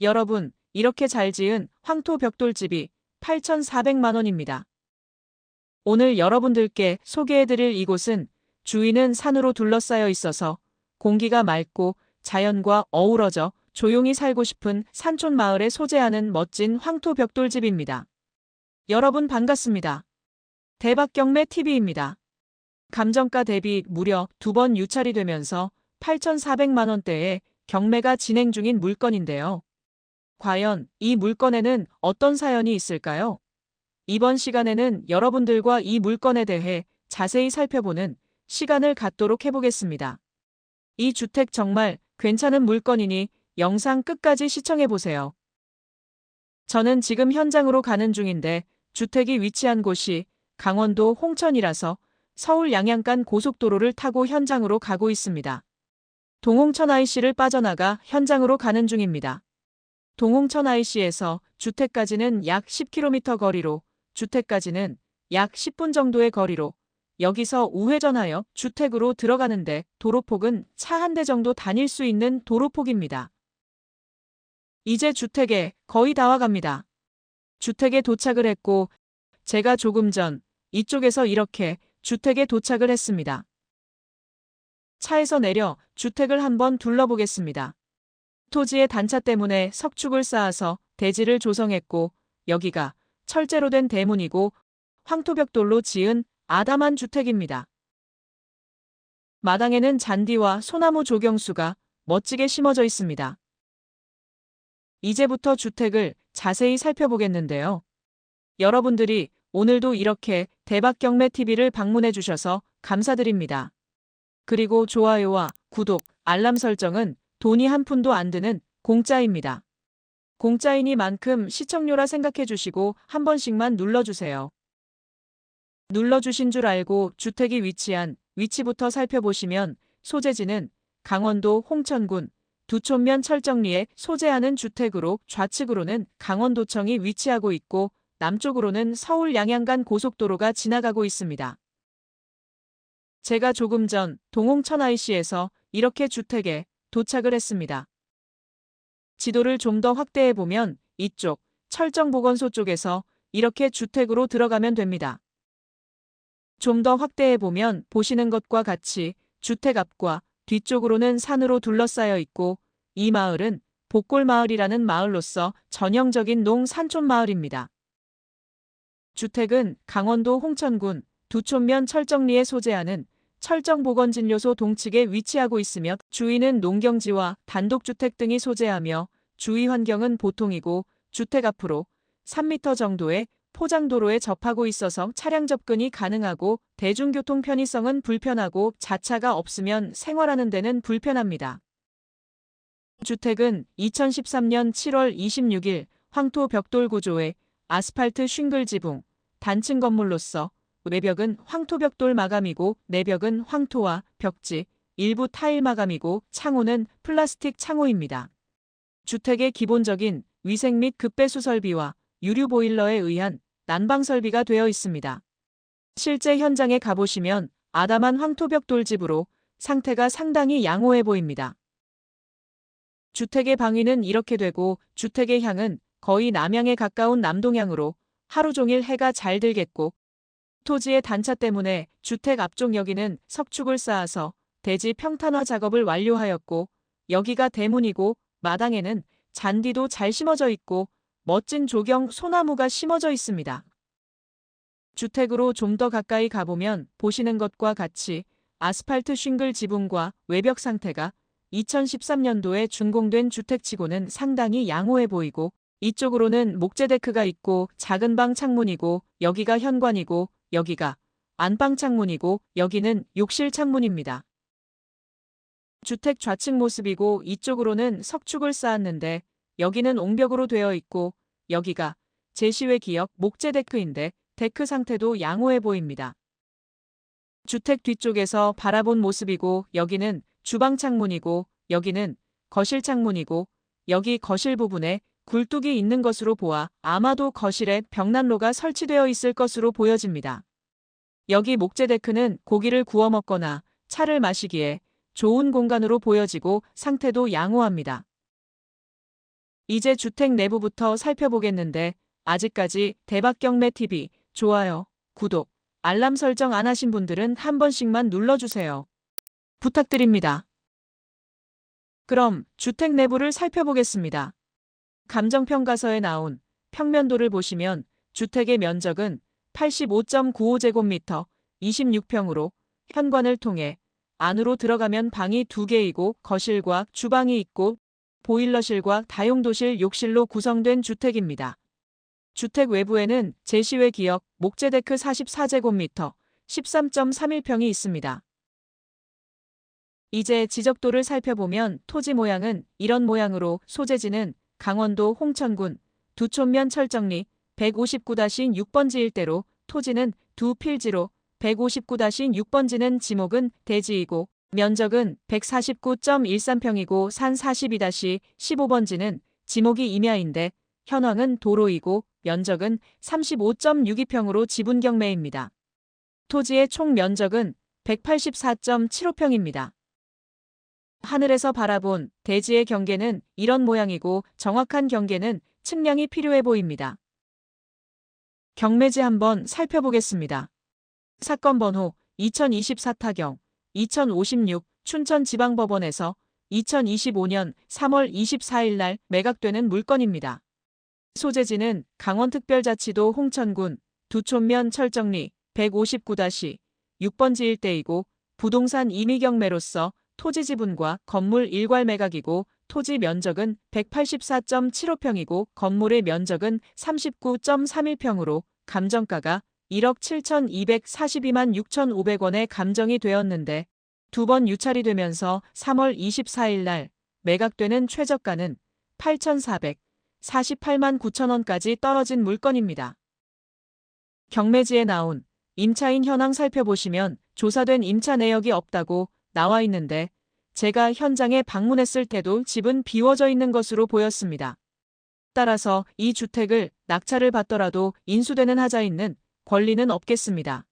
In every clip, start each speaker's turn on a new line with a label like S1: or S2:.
S1: 여러분, 이렇게 잘 지은 황토 벽돌집이 8,400만 원입니다. 오늘 여러분들께 소개해드릴 이곳은 주위는 산으로 둘러싸여 있어서 공기가 맑고 자연과 어우러져 조용히 살고 싶은 산촌 마을에 소재하는 멋진 황토 벽돌집입니다. 여러분 반갑습니다. 대박경매 TV입니다. 감정가 대비 무려 두 번 유찰이 되면서 8,400만 원대의 경매가 진행 중인 물건인데요. 과연 이 물건에는 어떤 사연이 있을까요? 이번 시간에는 여러분들과 이 물건에 대해 자세히 살펴보는 시간을 갖도록 해보겠습니다. 이 주택 정말 괜찮은 물건이니 영상 끝까지 시청해보세요. 저는 지금 현장으로 가는 중인데 주택이 위치한 곳이 강원도 홍천이라서 서울 양양간 고속도로를 타고 현장으로 가고 있습니다. 동홍천 IC를 빠져나가 현장으로 가는 중입니다. 동홍천 IC에서 주택까지는 약 10km 거리로 주택까지는 약 10분 정도의 거리로 여기서 우회전하여 주택으로 들어가는데 도로폭은 차 한 대 정도 다닐 수 있는 도로폭입니다. 이제 주택에 거의 다 와갑니다. 주택에 도착을 했고 제가 조금 전 이쪽에서 이렇게 주택에 도착을 했습니다. 차에서 내려 주택을 한번 둘러보겠습니다. 토지의 단차 때문에 석축을 쌓아서 대지를 조성했고 여기가 철제로 된 대문이고 황토벽돌로 지은 아담한 주택입니다. 마당에는 잔디와 소나무 조경수가 멋지게 심어져 있습니다. 이제부터 주택을 자세히 살펴보겠는데요. 여러분들이 오늘도 이렇게 대박경매 TV를 방문해 주셔서 감사드립니다. 그리고 좋아요와 구독, 알람 설정은 돈이 한 푼도 안 드는 공짜입니다. 공짜이니만큼 시청료라 생각해 주시고 한 번씩만 눌러주세요. 눌러주신 줄 알고 주택이 위치한 위치부터 살펴보시면 소재지는 강원도 홍천군 두촌면 철정리에 소재하는 주택으로 좌측으로는 강원도청이 위치하고 있고 남쪽으로는 서울 양양간 고속도로가 지나가고 있습니다. 제가 조금 전 동홍천 IC에서 이렇게 주택에 도착을 했습니다. 지도를 좀 더 확대해 보면 이쪽 철정보건소 쪽에서 이렇게 주택으로 들어가면 됩니다. 좀 더 확대해 보면 보시는 것과 같이 주택 앞과 뒤쪽으로는 산으로 둘러싸여 있고 이 마을은 복골마을이라는 마을로서 전형적인 농산촌 마을입니다. 주택은 강원도 홍천군 두촌면 철정리에 소재하는 철정보건진료소 동측에 위치하고 있으며 주위는 농경지와 단독주택 등이 소재하며 주위 환경은 보통이고 주택 앞으로 3m 정도의 포장도로에 접하고 있어서 차량 접근이 가능하고 대중교통 편의성은 불편하고 자차가 없으면 생활하는 데는 불편합니다. 주택은 2013년 7월 26일 황토 벽돌 구조의 아스팔트 쉥글 지붕, 단층 건물로서 외벽은 황토벽돌 마감이고 내벽은 황토와 벽지, 일부 타일 마감이고 창호는 플라스틱 창호입니다. 주택의 기본적인 위생 및 급배수 설비와 유류 보일러에 의한 난방 설비가 되어 있습니다. 실제 현장에 가보시면 아담한 황토벽 돌집으로 상태가 상당히 양호해 보입니다. 주택의 방위는 이렇게 되고 주택의 향은 거의 남향에 가까운 남동향으로 하루 종일 해가 잘 들겠고 토지의 단차 때문에 주택 앞쪽 여기는 석축을 쌓아서 대지 평탄화 작업을 완료하였고 여기가 대문이고 마당에는 잔디도 잘 심어져 있고 멋진 조경 소나무가 심어져 있습니다. 주택으로 좀 더 가까이 가보면 보시는 것과 같이 아스팔트 싱글 지붕과 외벽 상태가 2013년도에 준공된 주택치고는 상당히 양호해 보이고 이쪽으로는 목재 데크가 있고 작은 방 창문이고 여기가 현관이고 여기가 안방 창문이고 여기는 욕실 창문입니다. 주택 좌측 모습이고 이쪽으로는 석축을 쌓았는데 여기는 옹벽으로 되어 있고 여기가 제시외 기역 목재 데크인데 데크 상태도 양호해 보입니다. 주택 뒤쪽에서 바라본 모습이고 여기는 주방 창문이고 여기는 거실 창문이고 여기 거실 부분에 굴뚝이 있는 것으로 보아 아마도 거실에 벽난로가 설치되어 있을 것으로 보여집니다. 여기 목재 데크는 고기를 구워 먹거나 차를 마시기에 좋은 공간으로 보여지고 상태도 양호합니다. 이제 주택 내부부터 살펴보겠는데 아직까지 대박경매TV 좋아요, 구독, 알람 설정 안 하신 분들은 한 번씩만 눌러주세요. 부탁드립니다. 그럼 주택 내부를 살펴보겠습니다. 감정평가서에 나온 평면도를 보시면 주택의 면적은 85.95제곱미터 26평으로 현관을 통해 안으로 들어가면 방이 2개이고 거실과 주방이 있고 보일러실과 다용도실 욕실로 구성된 주택입니다. 주택 외부에는 제시외 기역 목재데크 44제곱미터 13.31평이 있습니다. 이제 지적도를 살펴보면 토지 모양은 이런 모양으로 소재지는 강원도 홍천군 두촌면 철정리 159-6번지 일대로 토지는 두 필지로 159-6번지는 지목은 대지이고 면적은 149.13평이고 산 42-15번지는 지목이 임야인데 현황은 도로이고 면적은 35.62평으로 지분 경매입니다. 토지의 총 면적은 184.75평입니다. 하늘에서 바라본 대지의 경계는 이런 모양이고 정확한 경계는 측량이 필요해 보입니다. 경매지 한번 살펴보겠습니다. 사건 번호 2024 타경 2056 춘천지방법원에서 2025년 3월 24일 날 매각되는 물건입니다. 소재지는 강원특별자치도 홍천군 두촌면 철정리 159-6번지 일대이고 부동산 임의경매로서 토지 지분과 건물 일괄 매각이고 토지 면적은 184.75평이고 건물의 면적은 39.31평으로 감정가가 1억 7,242만 6,500원에 감정이 되었는데 두 번 유찰이 되면서 3월 24일 날 매각되는 최저가는 8,448만 9천원까지 떨어진 물건입니다. 경매지에 나온 임차인 현황 살펴보시면 조사된 임차 내역이 없다고 나와 있는데 제가 현장에 방문했을 때도 집은 비워져 있는 것으로 보였습니다. 따라서 이 주택을 낙찰을 받더라도 인수되는 하자 있는 권리는 없겠습니다.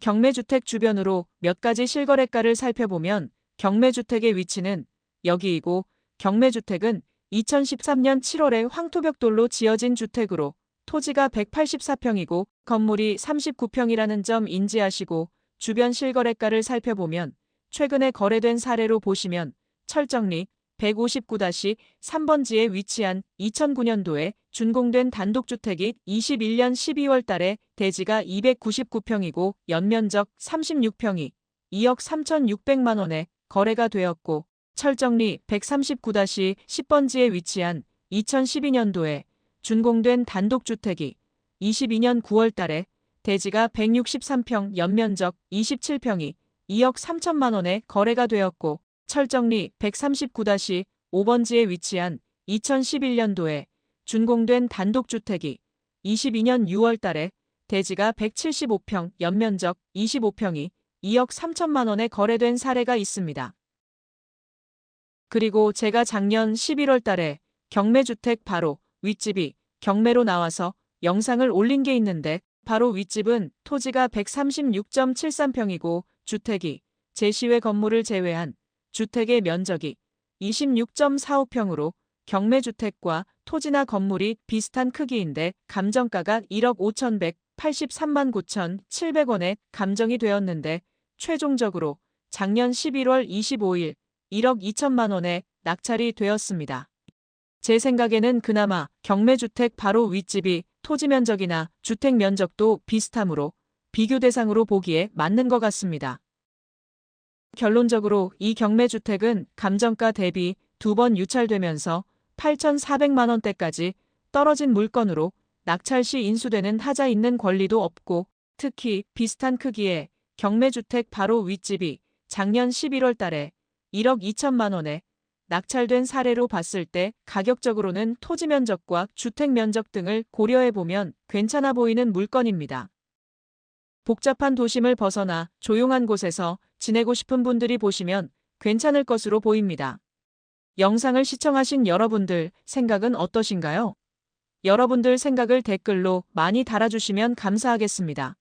S1: 경매주택 주변으로 몇 가지 실거래가를 살펴보면 경매주택의 위치는 여기이고 경매주택은 2013년 7월에 황토벽돌로 지어진 주택으로 토지가 184평이고 건물이 39평이라는 점 인지하시고 주변 실거래가를 살펴보면 최근에 거래된 사례로 보시면 철정리 159-3번지에 위치한 2009년도에 준공된 단독주택이 21년 12월 달에 대지가 299평이고 연면적 36평이 2억 3,600만 원에 거래가 되었고 철정리 139-10번지에 위치한 2012년도에 준공된 단독주택이 22년 9월 달에 대지가 163평 연면적 27평이 2억 3천만 원에 거래가 되었고 철정리 139-5번지에 위치한 2011년도에 준공된 단독주택이 22년 6월 달에 대지가 175평 연면적 25평이 2억 3천만 원에 거래된 사례가 있습니다. 그리고 제가 작년 11월 달에 경매주택 바로 윗집이 경매로 나와서 영상을 올린 게 있는데 바로 윗집은 토지가 136.73평이고 주택이 제시외 건물을 제외한 주택의 면적이 26.45평으로 경매주택과 토지나 건물이 비슷한 크기인데 감정가가 1억 5,183만 9,700원에 감정이 되었는데 최종적으로 작년 11월 25일 1억 2천만 원에 낙찰이 되었습니다. 제 생각에는 그나마 경매주택 바로 윗집이 토지 면적이나 주택 면적도 비슷하므로 비교 대상으로 보기에 맞는 것 같습니다. 결론적으로 이 경매주택은 감정가 대비 두 번 유찰되면서 8,400만 원대까지 떨어진 물건으로 낙찰 시 인수되는 하자 있는 권리도 없고 특히 비슷한 크기의 경매주택 바로 윗집이 작년 11월 달에 1억 2천만 원에 낙찰된 사례로 봤을 때 가격적으로는 토지 면적과 주택 면적 등을 고려해 보면 괜찮아 보이는 물건입니다. 복잡한 도심을 벗어나 조용한 곳에서 지내고 싶은 분들이 보시면 괜찮을 것으로 보입니다. 영상을 시청하신 여러분들 생각은 어떠신가요? 여러분들 생각을 댓글로 많이 달아주시면 감사하겠습니다.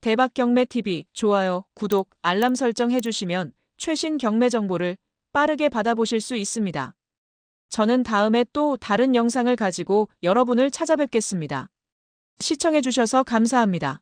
S1: 대박 경매TV 좋아요, 구독, 알람 설정 해주시면 최신 경매 정보를 빠르게 받아보실 수 있습니다. 저는 다음에 또 다른 영상을 가지고 여러분을 찾아뵙겠습니다. 시청해주셔서 감사합니다.